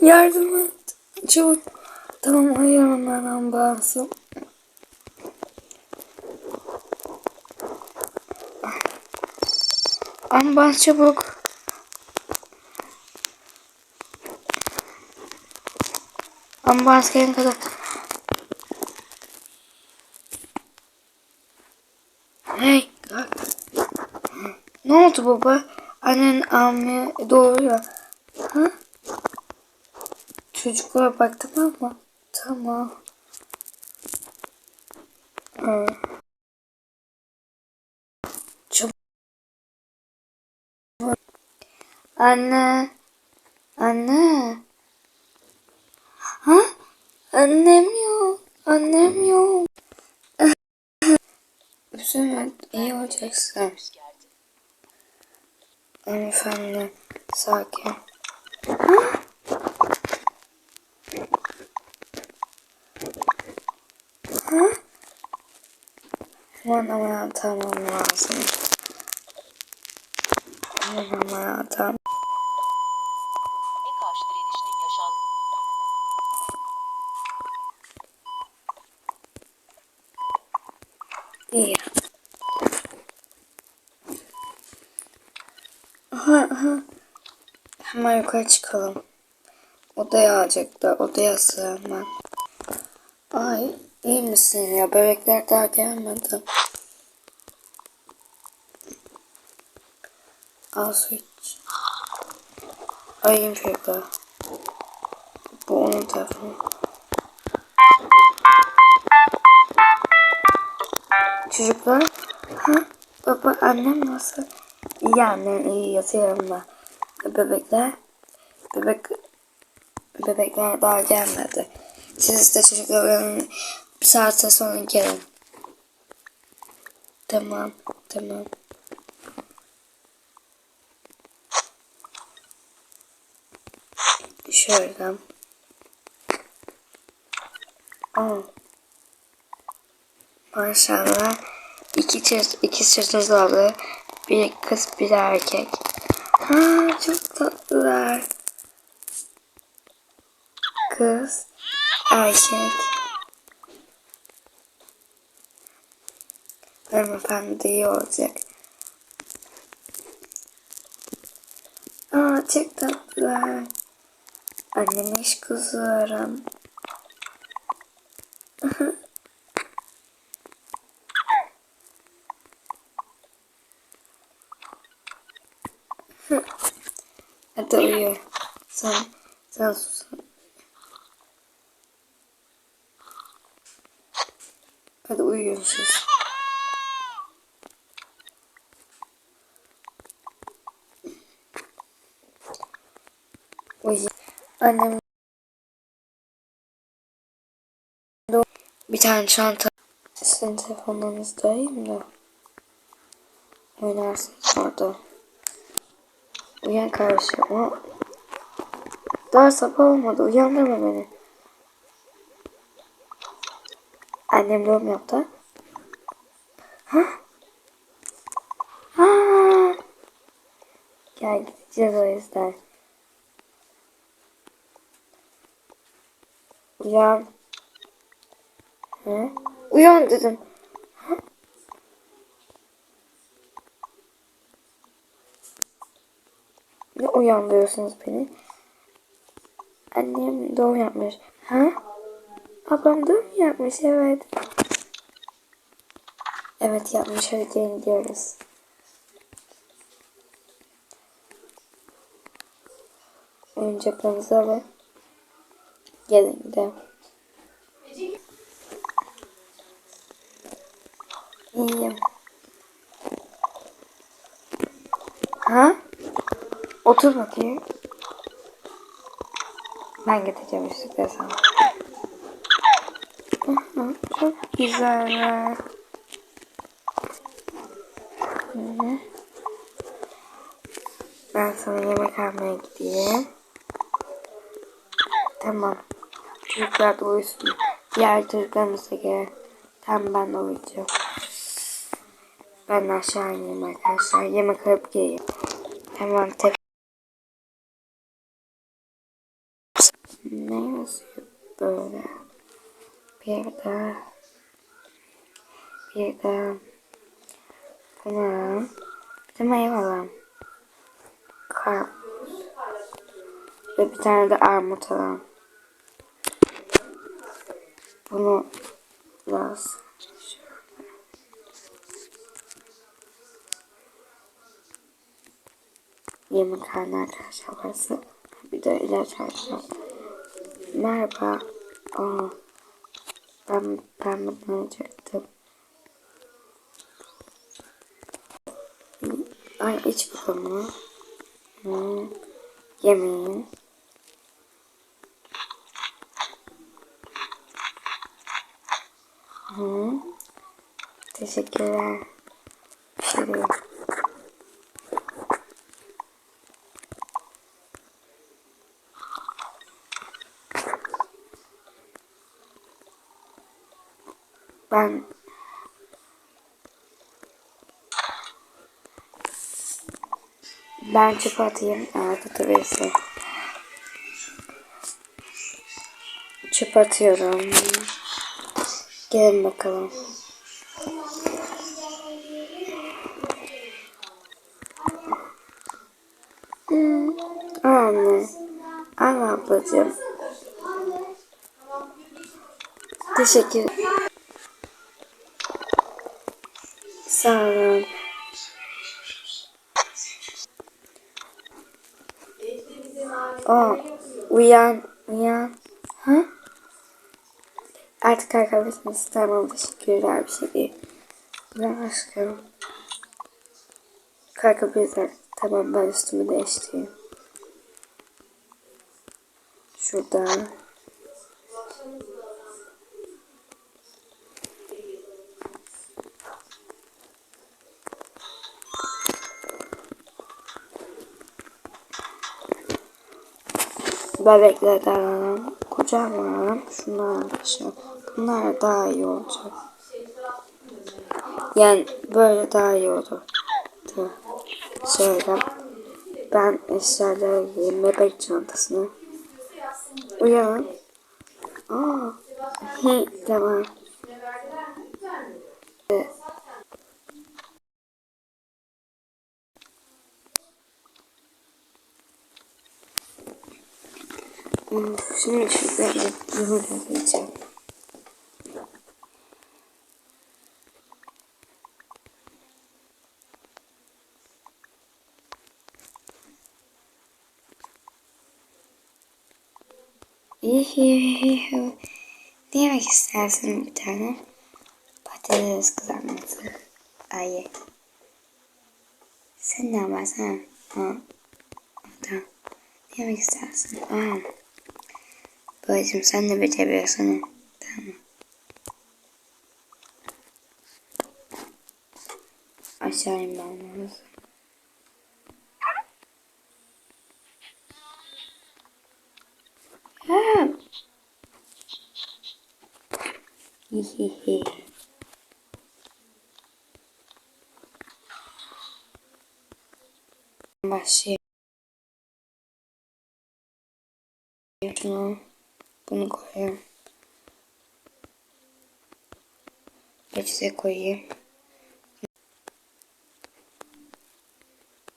Yardım et. Çabuk. Tamam hayır onlardan bağımsız. Ambulans çabuk. Ambulans kadar. Ne oldu baba? Annen almaya doğuruyor. Ha? Çocuklara bak tamam mı? Tamam. Ha. Çabuk. Anne. Anne. Ha? Annem yok. Annem yok. Üzülme. iyi olacaksın. Hanımefendi. Sakin. Ha? Ha? Hemen ameliyat almam lazım. Hemen ameliyat almam. Hemen yukarı çıkalım. Odaya alacaklar. Odaya sığ hemen. Ay iyi misin ya? Bebekler daha gelmedi. Al su iç. Arayayım çocuklar. Bu onun telefonu. Çocuklar. Ha? Baba annem nasıl? İyi annem iyi yatıyorum da. Bebekler. Bebek bebekler daha gelmedi. Siz de çocukların bir saate sonra gelin. Tamam. Tamam. Şöyle. Aa. Maşallah. İki, çocuk, iki çocuğunuz oldu. Bir kız bir erkek. Ha çok tatlılar. Kız, erkek. Hanımefendi iyi olacak. Aa çok tatlılar. Annem iş kuzularım. Hadi uyu. Sen, sen sus. Hadi uyuyun siz. Uyu. Annem bir tane çanta. Sizin telefonlarınızı arayayım da. Oynarsınız orada. Uyan kardeşim. Daha sabah olmadı. Uyandırma beni. Annem doğum yaptı. Ha? Ha? Gel gideceğiz o yüzden. Uyan. Ha? Uyan dedim. Ha? Ne uyandırıyorsunuz beni? Annem doğum yapmış. Ha? Ablam doğum yapmış evet. Evet yapmış hadi gelin gidiyoruz. Oyuncaklarınızı alın. Gelin gidelim. İyiyim. Ha? Otur bakayım. Ben getireceğim üstlükleri sana. Çok hı. Ben sana yemek almaya gideyim. Tamam. Çocuklar da uyusun. Diğer çocuklarımız da gelir. Tamam ben de uyuyacağım. Ben aşağı ineyim arkadaşlar. Yemek alıp geleyim. Hemen tep... Ne yazıyor böyle? Bir de... Bir de... Alalım. Bir de meyve alalım. Karpuz. Ve bir tane de armut alalım. Bunu lazım. Yemekhane arkadaşlar burası. Bir de ilaç alacağım. Merhaba. Aa, ben, ben bunu alacaktım. Ay iç bunu. Hmm. Yemeğin. Hı. Teşekkürler. Bir şey değil. Ben ben çöpe atayım. Evet atabilirsin. Çöp atıyorum. Gelin bakalım. Hmm. Anne. Anne ablacığım. Teşekkür uyan, uyan. Ha? Artık kalkabilirsiniz. Tamam, teşekkürler. Bir şey değil. Uyan aşkım. Kalkabilirler. Tamam, ben üstümü değiştireyim. Şurada. Bebeklerden alalım. Şunları arkadaşlar. Bunlar daha iyi olacak. Yani böyle daha iyi olur. Şöyle. Ben eşyaları giyeyim. Bebek çantasını. Uyanın. Aa. Hi, tamam. Şimdi yuvarlak edeceğim. Ne yemek istersin bir tane? Patates kızartması. Ay. Sen ne yaparsın? Ha. Tamam. Ne yemek istersin? Aa. Babacım sen de becerebiliyorsun. Tamam. Aşağı inmem lazım. Ha. Hihihi. Başlayalım. Şunu, bunu koyayım. Peçete koyayım.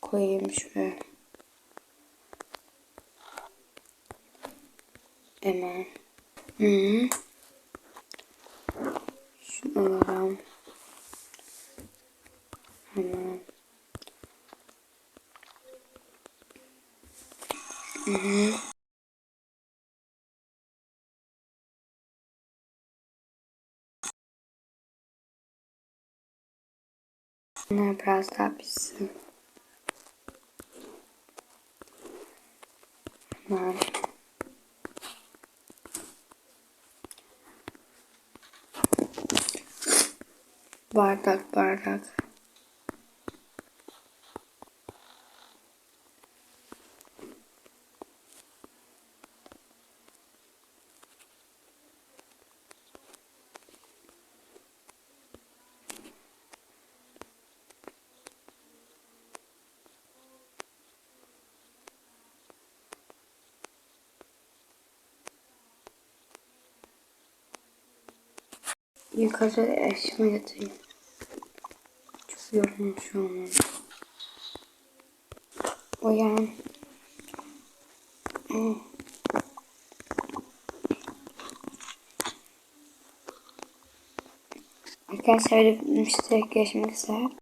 Koyayım şuraya. Hemen. Hı -hı. Şunu alalım. Hemen. Hı -hı. Bunlar biraz daha pişsin. Hemen. Bardak bardak. Yukarı eşime yatayım. Çok yorgunum şu an. Uyan. Hı. Arkadaşlar öyle bir müşteri görüşmek.